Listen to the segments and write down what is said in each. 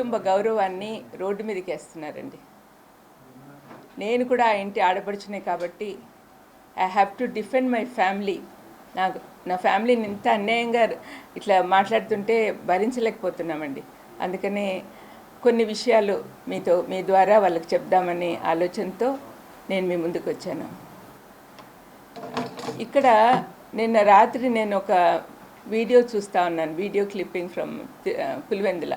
కుటుంబ గౌరవాన్ని రోడ్డు మీదకి వేస్తున్నారండి. నేను కూడా ఆ ఇంటి ఆడపడుచునే కాబట్టి I have to defend my family నాకు నా ఫ్యామిలీని ఇంత అన్యాయంగా ఇట్లా మాట్లాడుతుంటే భరించలేకపోతున్నామండి. అందుకనే కొన్ని విషయాలు మీతో మీ ద్వారా వాళ్ళకి చెప్దామనే ఆలోచనతో నేను మీ ముందుకు వచ్చాను. ఇక్కడ నిన్న రాత్రి నేను ఒక వీడియో చూస్తూ ఉన్నాను. Video clipping from Pulivendula.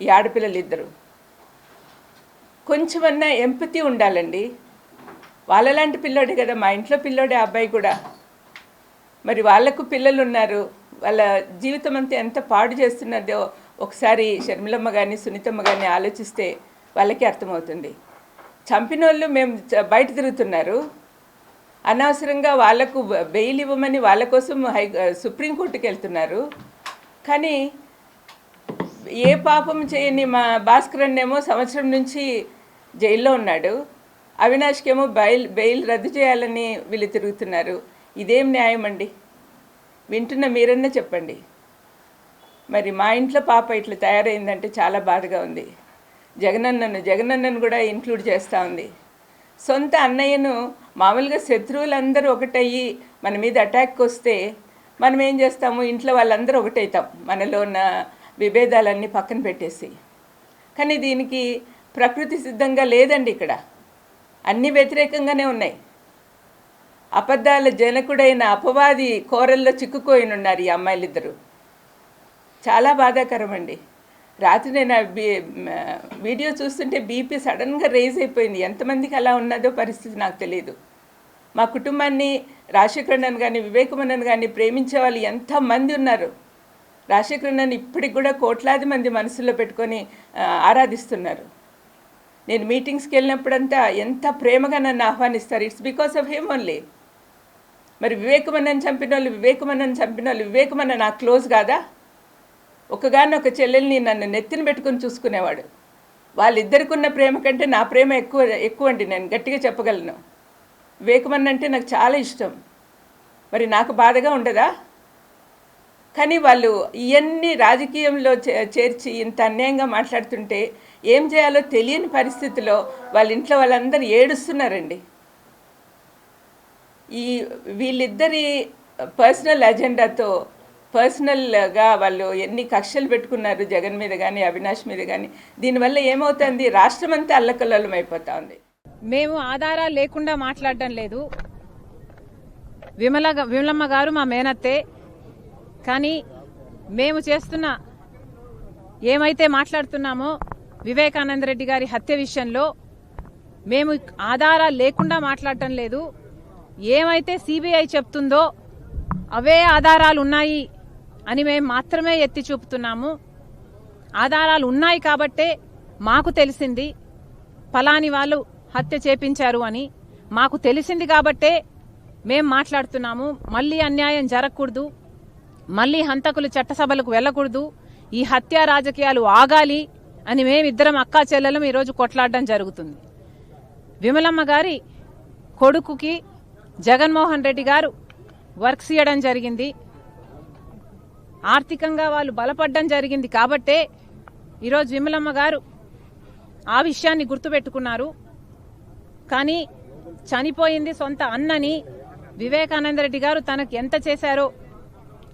ఈ ఆడపిల్లలు ఇద్దరు కొంచెమన్నా ఎంపతి ఉండాలండి. వాళ్ళలాంటి పిల్లోడే కదా మా ఇంట్లో పిల్లోడే అబ్బాయి కూడా. మరి వాళ్ళకు పిల్లలు ఉన్నారు వాళ్ళ జీవితం అంతా ఎంత పాడు చేస్తున్నదో ఒకసారి షర్మిలమ్మ కానీ సునీతమ్మ కానీ ఆలోచిస్తే వాళ్ళకి అర్థమవుతుంది. చంపిన వాళ్ళు మేము బయట తిరుగుతున్నారు. అనవసరంగా వాళ్ళకు బెయిల్ ఇవ్వమని వాళ్ళ కోసం హై సుప్రీంకోర్టుకి వెళ్తున్నారు కానీ ఏ పాపం చేయని మా భాస్కరన్ ఏమో సంవత్సరం నుంచి జైల్లో ఉన్నాడు. అవినాష్కేమో బెయిల్ బెయిల్ రద్దు చేయాలని వీళ్ళు తిరుగుతున్నారు. ఇదేం న్యాయం అండి? వింటున్న మీరన్నా చెప్పండి. మరి మా ఇంట్లో పాప ఇట్లా తయారైందంటే చాలా బాధగా ఉంది. జగనన్నను జగనన్నను కూడా ఇంక్లూడ్ చేస్తూ ఉంది. సొంత అన్నయ్యను మామూలుగా శత్రువులందరూ ఒకటయ్యి మన మీద అటాక్ వస్తే మనం ఏం చేస్తాము? ఇంట్లో వాళ్ళందరూ ఒకటవుతాం మనలో ఉన్న విభేదాలన్నీ పక్కన పెట్టేసి. కానీ దీనికి ప్రకృతి సిద్ధంగా లేదండి ఇక్కడ. అన్నీ వ్యతిరేకంగానే ఉన్నాయి. అబద్ధాల జనకుడైన అపవాది కోరల్లో చిక్కుకోయినున్నారు ఈ అమ్మాయిలిద్దరూ. చాలా బాధాకరం అండి రాత్రి నేను ఆ వీడియో చూస్తుంటే బీపీ సడన్గా రేజ్ అయిపోయింది. ఎంతమందికి అలా ఉన్నదో పరిస్థితి నాకు తెలియదు మా కుటుంబాన్ని రాజశేఖరణను కానీ వివేకమన్నను కానీ ప్రేమించే వాళ్ళు ఎంతమంది ఉన్నారు. రాజశేఖరన్నను ఇప్పటికి కూడా కోట్లాది మంది మనసులో పెట్టుకొని ఆరాధిస్తున్నారు. నేను మీటింగ్స్కి వెళ్ళినప్పుడంతా ఎంత ప్రేమగా నన్ను ఆహ్వానిస్తారు. It's because of him only మరి వివేకమన్నని చంపిన వాళ్ళు వివేకమన్నని చంపిన వాళ్ళు వివేకమన్న నాకు క్లోజ్ కాదా? ఒకగాని ఒక చెల్లెల్ని నన్ను నెత్తిన పెట్టుకొని చూసుకునేవాడు. వాళ్ళిద్దరికి ఉన్న ప్రేమ కంటే నా ప్రేమ ఎక్కువ ఎక్కువ అండి. నేను గట్టిగా చెప్పగలను. వివేకమన్న అంటే నాకు చాలా ఇష్టం. మరి నాకు బాధగా ఉండదా? కానీ వాళ్ళు ఇవన్నీ రాజకీయంలో చే- చేర్చి ఇంత అన్యాయంగా మాట్లాడుతుంటే ఏం చేయాలో తెలియని పరిస్థితిలో వాళ్ళ ఇంట్లో వాళ్ళందరూ ఏడుస్తున్నారండి. ఈ వీళ్ళిద్దరి పర్సనల్ అజెండాతో పర్సనల్గా వాళ్ళు ఎన్ని కక్షలు పెట్టుకున్నారు జగన్ మీద కానీ అవినాష్ మీద కానీ దీనివల్ల ఏమవుతుంది? రాష్ట్రం అంతా అల్లకల్లోలం అయిపోతా ఉంది మేము ఆధారాలు లేకుండా మాట్లాడడం లేదు. విమల విమలమ్మ గారు మా మేనత్తే కానీ మేము చేస్తున్న ఏమైతే మాట్లాడుతున్నామో వివేకానంద రెడ్డి గారి హత్య విషయంలో మేము ఆధారాలు లేకుండా మాట్లాడటం లేదు. ఏమైతే సిబిఐ చెప్తుందో అవే ఆధారాలు ఉన్నాయి అని మేము మాత్రమే ఎత్తి చూపుతున్నాము. ఆధారాలు ఉన్నాయి కాబట్టే మాకు తెలిసింది ఫలాని వాళ్ళు హత్య చేపించారు అని. మాకు తెలిసింది కాబట్టే మేము మాట్లాడుతున్నాము. మళ్ళీ అన్యాయం జరగకూడదు. మళ్ళీ హంతకులు చట్టసభలకు వెళ్ళకూడదు. ఈ హత్యా రాజకీయాలు ఆగాలి అని మేమిద్దరం అక్కా చెల్లెలం ఈరోజు కొట్లాడడం జరుగుతుంది. విమలమ్మ గారి కొడుకుకి జగన్మోహన్ రెడ్డి గారు వర్క్స్ ఇవ్వడం జరిగింది. ఆర్థికంగా వాళ్ళు బలపడడం జరిగింది కాబట్టే ఈరోజు విమలమ్మ గారు ఆ విషయాన్ని గుర్తుపెట్టుకున్నారు. కానీ చనిపోయింది సొంత అన్నని వివేకానంద రెడ్డి గారు తనకు ఎంత చేశారో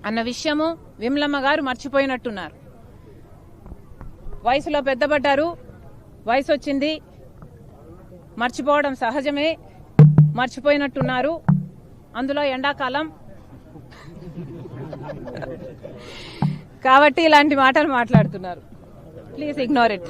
అన్న విషయము విమలమ్మ గారు మర్చిపోయినట్టున్నారు. వయసులో పెద్దపడ్డారు. వయసు వచ్చింది మర్చిపోవడం సహజమే. మర్చిపోయినట్టున్నారు. అందులో ఎండాకాలం. కాబట్టి ఇలాంటి మాటలు మాట్లాడుతున్నారు. Please ignore it